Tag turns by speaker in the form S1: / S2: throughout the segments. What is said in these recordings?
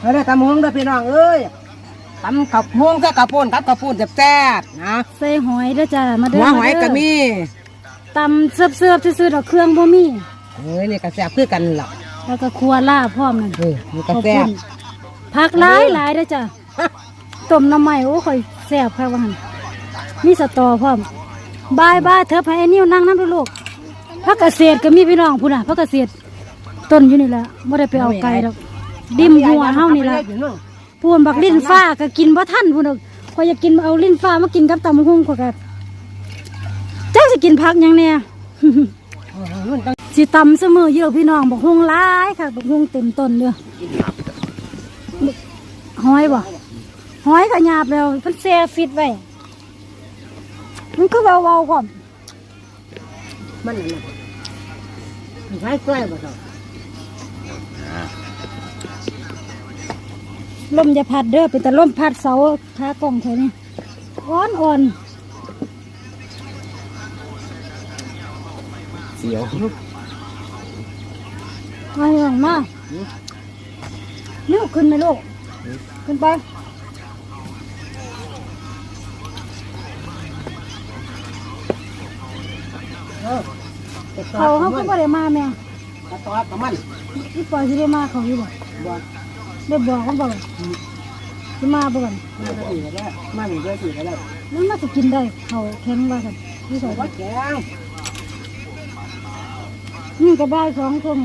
S1: เออได้ตำหงเด้อพี่น้องเอ้ยตำกับหงกับกระปุนกับกระปุนแซ่บๆนะ
S2: ใส่หอยเด้อจ้ามาเด้
S1: หั
S2: อ
S1: วหอยก็มี
S2: ตำเสิร์ฟๆซื่อๆดอกเครื่องบ่มี
S1: เอ้ยนี่ก็แซ่บคือกันล่ะ
S2: แล้วก็ครัวลาบพร้อมนั่น
S1: เออนี่ก็แซ่บ
S2: ผักหลายหลายเด้อจ้าต้มน้ำใหม่โอ้ค่อยแซ่บค่ะว่าหั่นมีสตอพร้อมบายบายเธอพายนิ้วนั่งนั่นดูลูกผักเกษตรก็มีพี่น้องพุ่นน่ะผักเกษตรต้นอยู่นี่แหละบ่ได้ไปเอาไกลดอก ดิมหัวเฮานี่ล่ะพูนบักลิ้นฟ้าก็กินบ่ทันพูนดอกพอยอยากกินเอาลิ้นฟ้ามากินกับตำบักหุ่งก็แบบเจ้าสิกินผักหยังแน่สิตำเสมออยู่ดอกพี่น้องบักหุ่งหลายค่ะบักหุ่งเต็มต้นเด้อหอยบ่หอยก็หยาบแล้วเพิ่นแช่ฟิตไว้มันก็เบาๆพร้อม
S1: มันนั่นน่ะใช้ใกล้บ่ต้อ
S2: ลมจะพัดเด้อเป็นแต่ลมพัดเสาขากล้องแค่นี้อ่อน
S3: เสียว
S2: ๆมาเรื่องมาเร็วขึ้นไหมลูก ขึ้นไป
S1: เออแต่ตอ
S2: เขา
S1: ด
S2: เขา
S1: มั
S2: ก็
S1: น
S2: บ่ได้มาแม่
S1: แต่ตอดกับมัน
S2: พี่ปอยสิได้มาเขาอยู่บ่
S1: บ่
S2: ได้บอกเขาบ่ล่ะสิมาบ่กัน
S1: มันก็ดีก็ได้มันก็ดีก็ได้
S2: มันมาจะกินได้เขาแข็งว่ากันนี่ใส่
S1: ว่าแกง
S2: นี่ก็ได้สองคน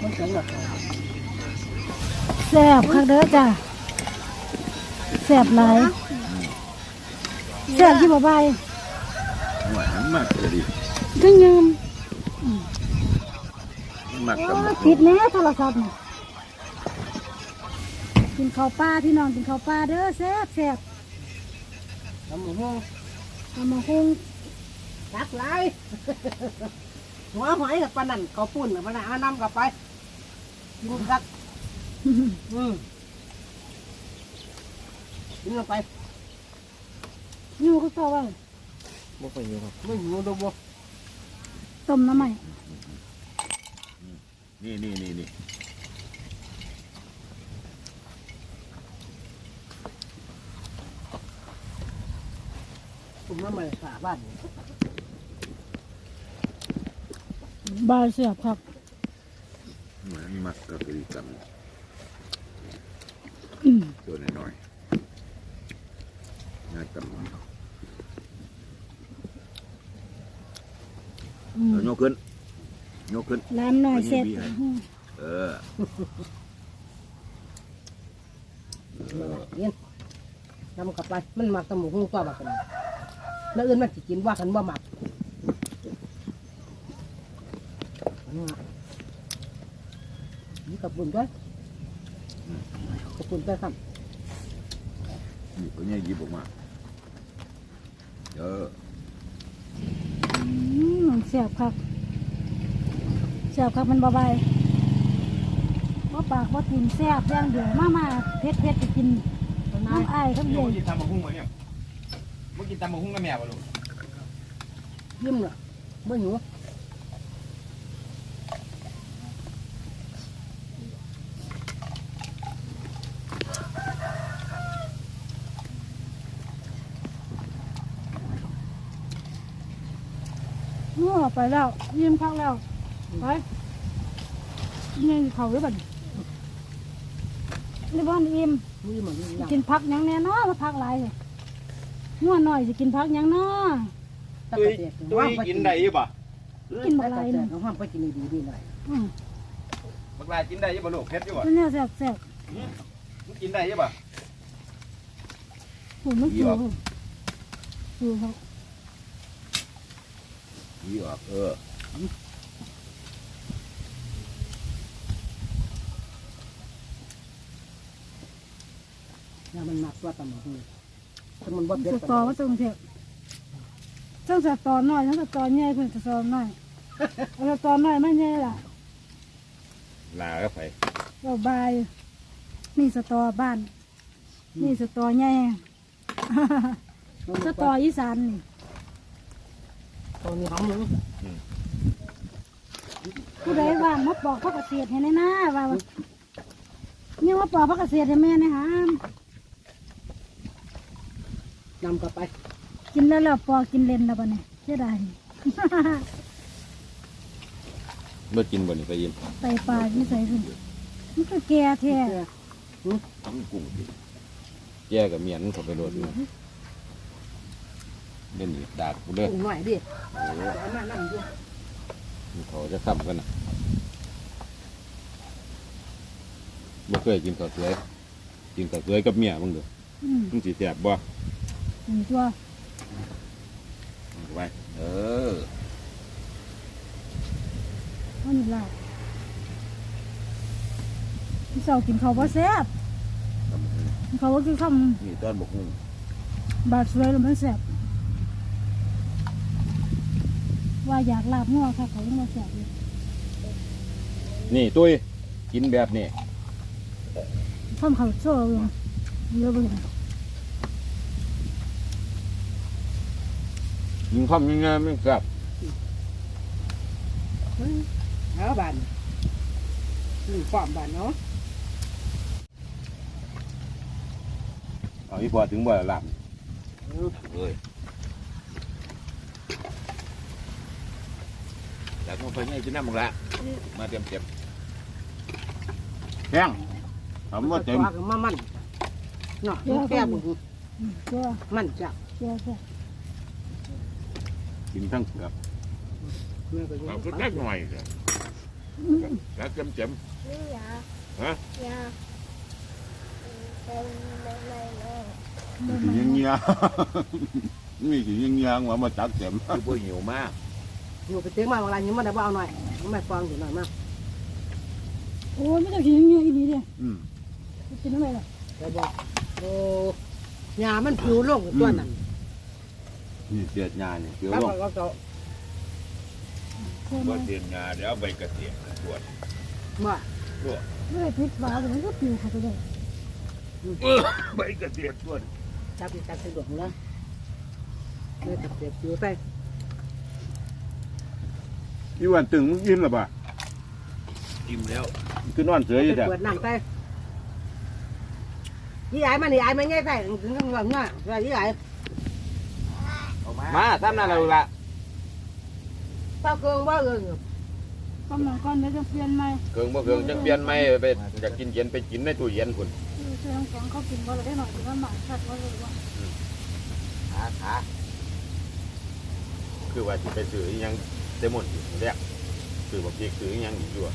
S1: มันแข็งหรอก
S2: แซ่บคักเด้อจ้ะแซ่บหลายแซ่บที่บ่บาย
S3: หวานมากเลยดิ
S2: ก็ยืม
S3: มากกับ
S2: โอ้ยปิดแน่โทรศัพท์น่ะกินข้าวปลาพี่น้องกินข้าวปลาเด้อแซ่บแซ่บ
S1: ตำหง
S2: ตำมะฮุง
S1: ตักหลายหัวหอยกับปลานั่นเขาปุ่นกับปลานั่นเอาน้ำกลับไปกินกักอืมนี่เอาไป
S2: อยู่ก็ตัวไว้
S3: บ่ค่อยอยู่ครับ
S1: ไม่อยู่ดูบ่
S2: ต้มน้ำใหม่
S3: นี่นี่นี่นี่
S1: ผมน้ำมันสาบ้าน
S2: บายแซ่บครับ
S3: หวานมากกับดีกัน
S2: อืม
S3: ตัวน้อยๆง่ายกัน
S2: อืม
S3: เอายกขึ้น ยกขึ้น
S2: น้ำหน่อยแซ่บ
S3: เออ
S1: เย็นน้ำกลับไปมันมักตำหมูหุ้งตัวบักกันแล้วอื่นมันสิกินว่ากันบ่มักนี่กับบุญด้วยกับบุญด้วยครับ
S3: นี่ตัวนี้หยิบออกมาเออ
S2: อืมแซ่บครับ แซ่บครับมันเบาๆว่าปากว่ากินแซ่บอย่างเดียวมามาเผ็ดเผ็ดจะกินน้ำอ้ายครับ
S4: เมื่
S2: เย่
S4: อกินตำมะฮุ่งมาเนี่ยเมื่อกินตำมะฮุ่งกับแม่ป่ะลูก
S1: ยิ้มเนาะบ่หิว
S2: นัวไปแล้วยิ้มข้างแล้ว ไปนี่เขาหรือเปล่านี่บ้านอิ่ม
S1: มีหมันมีอย่าง
S2: กินผักหยังแน่เนอมาผักหลายเลยนัวหน่อยจะกินผักหยังเนาะ
S1: ตะ
S4: ตุ้
S1: กะ
S4: ย
S1: เตีย
S4: ตุ้ยกินได้ยี่ป่ะ
S2: กินบักหลาย
S1: เนี่
S2: นี่
S1: ยห้ามไปกินดีดีหน่อย
S2: อืม
S4: บักลายกินได้ยี่ป่ะลูกเผ็ดยี่ป่ะ
S2: เป็นแนวแซ่บแซ่บ
S4: มันกินได้ยี่ป่ะ
S2: โอ้มันสูงสูงครับ
S3: หยิบออกเออ
S1: เนี่ยมันมักว่าตำหมูหุ้งถ้ามันบ่เผ็ด
S2: สตอว่าตรงเถอะต้องสตอน้อยต้องสตอใหญ่เพิ่นสตอน้อยเอาสตอน้อยไม่ใหญ่ล่ะ
S3: ลาก็ไป
S2: เราบาย นี่สตอบ้าน นี่สตอใหญ่ สตออีสานนี่
S1: ตัวนี้หอมหนึ่ง
S2: ผู้ใดว่างมาปอกผักกระเสียดให้แน่นะว่าว่าเนี่ยมาปอกผักกระเสียดให้แม่นะฮะ
S1: นำกลับไป
S2: กินแล้วแล้วปอกกินเล่นแล้วบ่เนี่ยเสียดาย
S3: เมื่อกินบ่นี่ไปยิ้ม
S2: ไตปลาที่ใส่ขึ้นมันก็แก่แท้
S3: กุ้งดิแย่กับเมียนเขาไปโดดอยู่เล่นนี่ดากกูเด้อ
S1: อุ่นหน่อยดิ
S3: โอ้โห
S1: เอามานั่งอยู่
S3: เขาจะซ้ำกันนะบ่เคยกินข้าวสวย กินข้าวสวยกับเมียมึงเด้อ
S2: อืม
S3: มึงสิแซ่บบ่
S2: หนึ่งตัว
S3: เอาไปเออ
S2: เอาหนึ่งลาบพี่สาวกินข้าวบ่แซ่บกินข้าวบ่กินข้าว
S3: นี่ตอนบกหุ่ง
S2: บาดสวยแล้วมันแซ่บว่าอยากลาบงัวค่ะเขายังบ่แซ่บเลย
S3: นี่ตุ้ยกินแบบนี้
S2: ข้าวเขาโซ่เลยเยอะไปเลย
S3: ยิงคอมยังไงไม่แซ่บ
S1: เอาบานนี่ความบานเนาะ
S3: เอาอีพอถึงบ่ละลาบเอ้ยอยากมาไปให้กินน้ำมึงละมาเต็มเต็มแข้งทำว่าเต็ม
S1: ตัวก็มามันเนาะแก้บุญ
S2: อืมเจ้า
S1: มันจับ
S2: เจ้าแซ่บ
S3: กินทั้งเปลือก
S1: เมื่อก็ยัง
S3: เอาก็แค่หน่อยเลยแล้วเต็มเต็มฮะ
S2: เดิน
S3: สี
S2: มา
S3: เงี้ยมีสีเงี้ยว่ามาจักเต็มคือบ่หิวมาก
S1: อยู่ไปเต็มมาเวลานี้มันได้บ่เอาหน่อยมันไม่ฟังอยู่หน่อยมาก
S2: โอ้ยไม่ต้องกินอย่างเงี้ยอีนี่เด้
S3: อืม
S2: กินอะไรล่ะ
S1: แต่บอกโอ้ยามันผิวลงตัวนั้น
S3: นี่เสียดงานเนี่ยเสียว
S1: แล้ว
S3: ลง
S1: ก็ก็
S2: เชื่อไหม
S3: ว่าเสียดงานเดี๋ยวเอาใบกระเทียมตรวจ
S1: มา
S2: ไม่ได้พลิกฟ้าแต่มันก็ปิวเข้าไปเลย
S3: ใบกระเทียมตรวจ
S1: จับอีกจับสะดวกนะเลยจับเสียบผิวไป
S3: อีวันตึงมึงกินหรือเปล่าอิ่มแล้วคือนอนเฉยอยู่
S1: ไป
S3: เด้อ
S1: เปิดน้ำไปยี่ไอ้มันนี่ไอ้มันง่ายไปถึงกันว่าง่ายว่ายี่ไอ้
S3: มาทำนั่นแล้วละ
S1: ป้าเกิงว่าเอิง
S2: กำลังก้อนเดี๋ยวจะเปลี่ยนใหม่
S3: เกิงบ่เกิงจังเปลี่ยนไหมไปอยากกินเย็นไปกินในตู้เย็นพุ่น
S2: เชื่อของแข็งเขากินบ่ได้หน่อยถึงว่าหมาชัดว่าเลยว่า
S3: ขาขาคือว่าสิไปซื้ออีหยังเซมอนอยู่แรกซื้อบักพริกซื้ออีหยังอีกอยู่อะ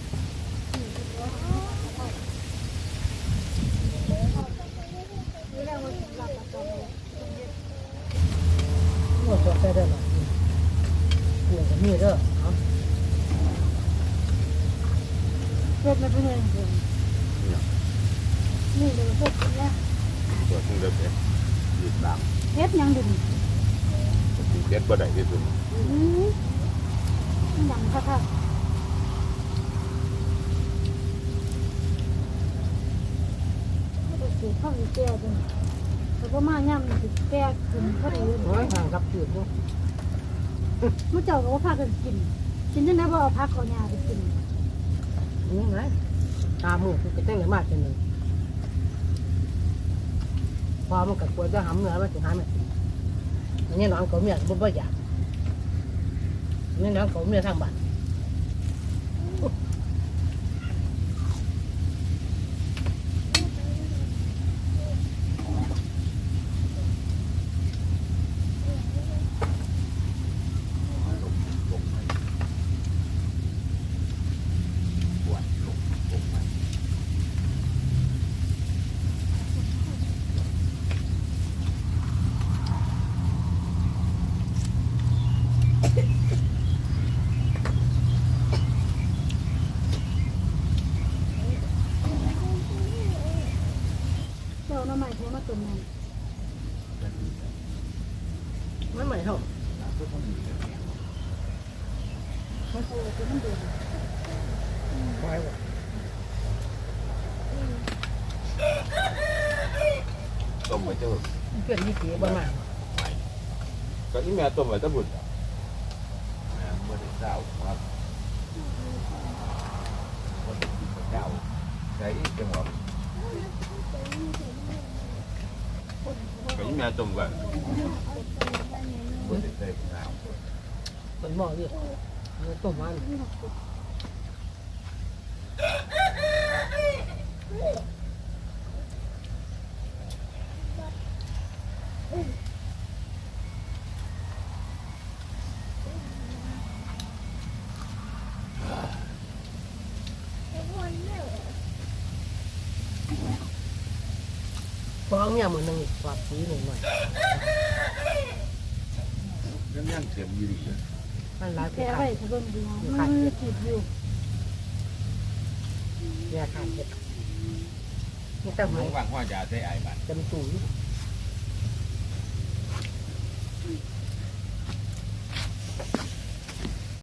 S1: โอ้ สดใจเด้อหรอเรื่องมีเด้อเอา
S2: เพ็ดแล้วเป็นยังไงนี่เลยเพ็ดเนี่ย
S3: ตัวคงเดิมเด้ยืดตาม
S2: เพ็ดยังดึง
S3: กินเด็ดบ่ได้ที่สุด
S2: อืมยังค่ะค่ะด้เสีข้าวอีแก่จน แต่ก็มาย่ำติดแก่ขึ้นก็ได้เลย
S1: โอ้ยห่างกับจืดอยู่
S2: มื่อเจ้าก็ว่าพากันกินกินจังไดบ่เอาผักเอาหญ้าไปกิน
S1: นี่ไงตาหมูคือจะแต่งเลยมากจังเลยพอมันกับกลัวจะหำเหนือมันจะหาไม่อันนี้น้องเขาเมียบ่บ่อยากอันนี้น้องเขาเมียทางบ้าน
S2: เจ้าหน้าใหม่โทรมาตุ่มนั่น
S1: มันใหม่เท่า
S2: เขาโทรไปมันเดือด
S1: ไปว่ะ
S3: ต้มไว้เจ้า
S1: เพื่อนยี่สีบ้านมา
S3: ก็อีแม่ต้มไว้ตะบุญแม่บ่ได้เศร้าครับที่จังหวะก็ยิ่งแม่ต้ มก่อนบ่ได้ใส่ น้
S1: มันหม้อดิต้มมันฟ้องเนี่ยมันนึงฝากซีหน่อยหน่อย
S3: ยังยังเสียมอยู่ดีเลย
S1: มันร้าย
S2: แค่ไว้
S1: ชาย
S2: ถ้าเบิ่งดูมันคิดอยู่
S1: แย่ขาดเด็ดนี่แต่
S4: ห
S1: อย
S4: ว่างหัวยาใส่ไอ้บ้าน
S1: จำตู